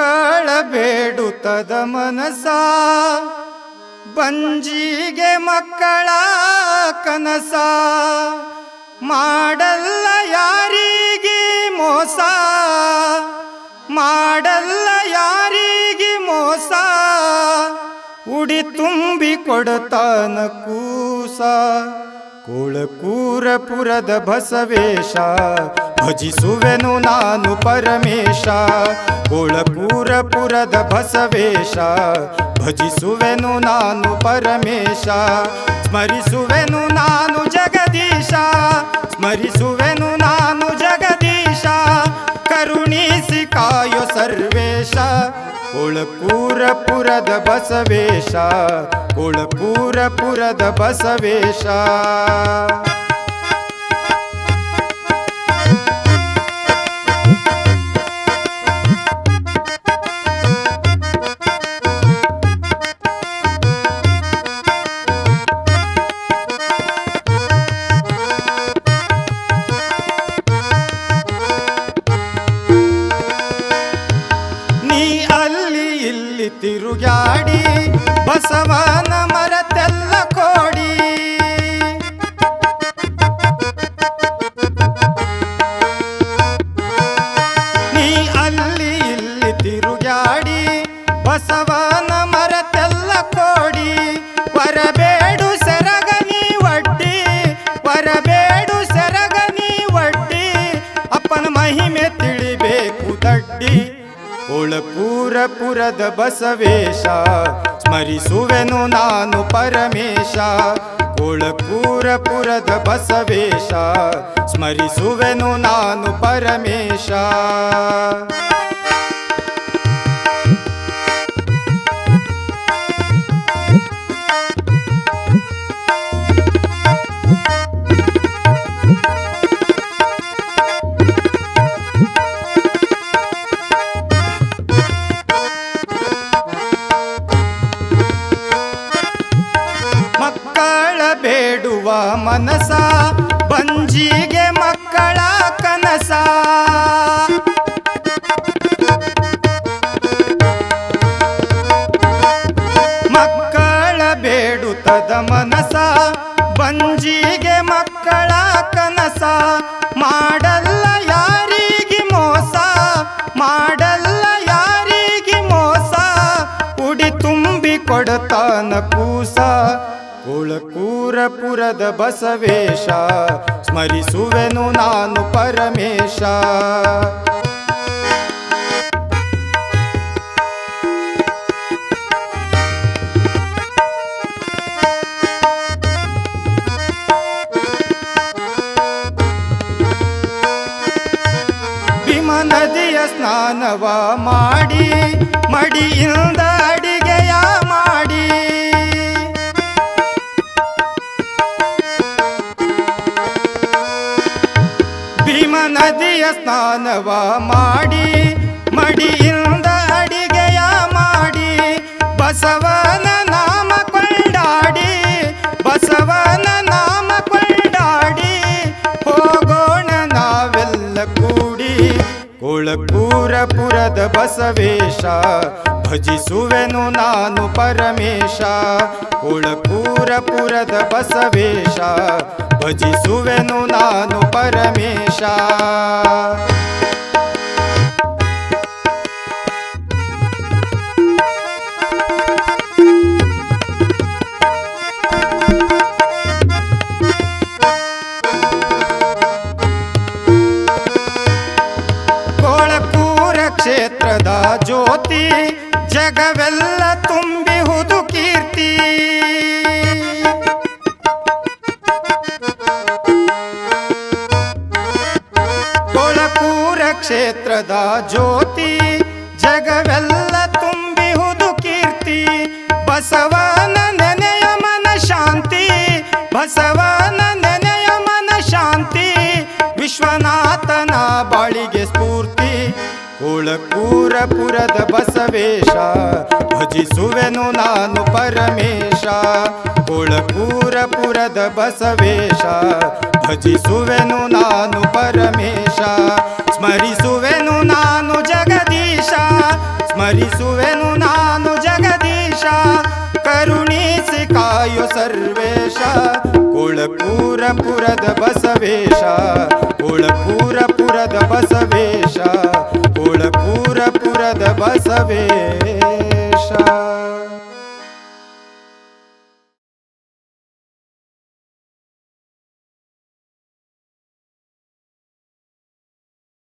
ಮಕ್ಕಳ ತದ ಮನಸ ಬಂಜಿಗೆ ಮಕ್ಕಳ ಕನಸ. ಮಾಡಲ್ಲ ಯಾರಿಗೆ ಮೋಸ. ಮಾಡಲ್ಲ ಯಾರಿಗೆ ಮೋಸ. ಉಡಿ ತುಂಬಿ ಕೊಡತಾನ ಕೂಸ. ಕುಳಕೂರಪುರದ ಬಸವೇಶ. ಭಜಿಸುವೆನು ನಾನು ಪರಮೇಶ. ಕೂಳಕೂರಪುರದ ಬಸವೇಶ ಭಜಿಸುವೆನು ನಾನು ಪರಮೇಶ ಸ್ಮರಿಸುವೆನು ನಾನು ಜಗದೀಶ ಸ್ಮರಿಸುವೆನು ನಾನು ಜಗದೀಶ ಕರುಣಿಸಿ ಕಾಯೋ ಸರ್ವೇಶ ಕುಳಕೂರಪುರದ ಬಸವೇಶ ಕುಳಕೂರಪುರದ ಬಸವೇಶ ಬಸವನ ಮರತೆಲ್ಲ ಕೋಡಿ. ನೀ ಅಲ್ಲಿ ಇಲ್ಲಿ ತಿರುಗಾಡಿ ಬಸವನ ಮರತೆಲ್ಲ ಕೋಡಿ. ವರಬೇಡು ಸೆರಗನಿ ಒಡ್ಡಿ, ವರಬೇಡು ಸೆರಗನಿ ಒಡ್ಡಿ. ಅಪ್ಪನ ಮಹಿಮೆ ತಿಳಿಬೇಕು ದಡ್ಡಿ. ಪುರದ ಬಸವೇಶ ಸ್ಮರಿಸುವೆನು ನಾನು ಪರಮೇಶ ಕೋಳಪೂರಪುರದ ಬಸವೇಶ ಸ್ಮರಿಸುವೆನು ನಾನು ಪರಮೇಶ. ಮನಸ ಬಂಜಿಗೆ ಮಕ್ಕಳ ಕನಸ. ಮಕ್ಕಳ ಬೇಡುತ್ತದ ಮನಸ ಬಂಜಿಗೆ ಮಕ್ಕಳ ಕನಸ. ಮಾಡಲ್ಲ ಯಾರಿಗೆ ಮೋಸ, ಮಾಡಲ್ಲ ಯಾರಿಗೆ ಮೋಸ. ಉಡಿ ತುಂಬಿ ಕೊಡತಾನ ಕೂಸ ಕುಳಕೂರಪುರದ ಬಸವೇಶ ಸ್ಮರಿಸುವೆನು ನಾನು ಪರಮೇಶ. ಭೀಮ ನದಿಯ ಸ್ನಾನವ ಮಾಡಿ ಮಡಿಯಿಂದ ಸ್ನಾನವ ಕುಳಕೂರಪುರದ ಬಸವೇಶ ಭಜಿಸುವೆನು ನಾನು ಪರಮೇಶ. ಕುಳಕೂರಪುರದ ಬಸವೇಶ ಭಜಿಸುವೆನು ನಾನು ಪರಮೇಶ. ಕ್ಷೇತ್ರದ ಜ್ಯೋತಿ, ಜಗವೆಲ್ಲ ತುಂಬಿಹುದು ಕೀರ್ತಿ. ಕೋಳಕೂರ ಕ್ಷೇತ್ರದ ಜ್ಯೋತಿ, ಜಗವೆಲ್ಲ ತುಂಬಿಹುದು ಕೀರ್ತಿ. ಬಸವನ ನೆನೆಯ ಮನ ಶಾಂತಿ, ಬಸವನ ನೆನೆಯ ಮನ ಶಾಂತಿ. ವಿಶ್ವನಾಥನ ಬಾಳಿಗೆ ಸ್ಫೂರ್ತಿ ಕುಳಕೂರಪುರದ ಬಸವೇಶ ಭಜಿಸುವೆನು ನಾನು ಪರಮೇಶ ಕುಳಕೂರಪುರದ ಬಸವೇಶ ಭಜಿಸುವೆನು ನಾನು ಪರಮೇಶ ಸ್ಮರಿಸುವೆನು ನಾನು ಜಗದೀಶ ಸ್ಮರಿಸುವೆನು ನಾನು ಜಗದೀಶ ಕರುಣಿಸಿ ಕಾಯೋ ಸರ್ವೇಶ ಕುಳಪೂರ ಪುರದ ಬಸವೇಶ ಕುಳಪೂರ ಪುರದ ಬಸವೇಶ ಕುಳಪೂರ ಪುರದ ಬಸವೇಶ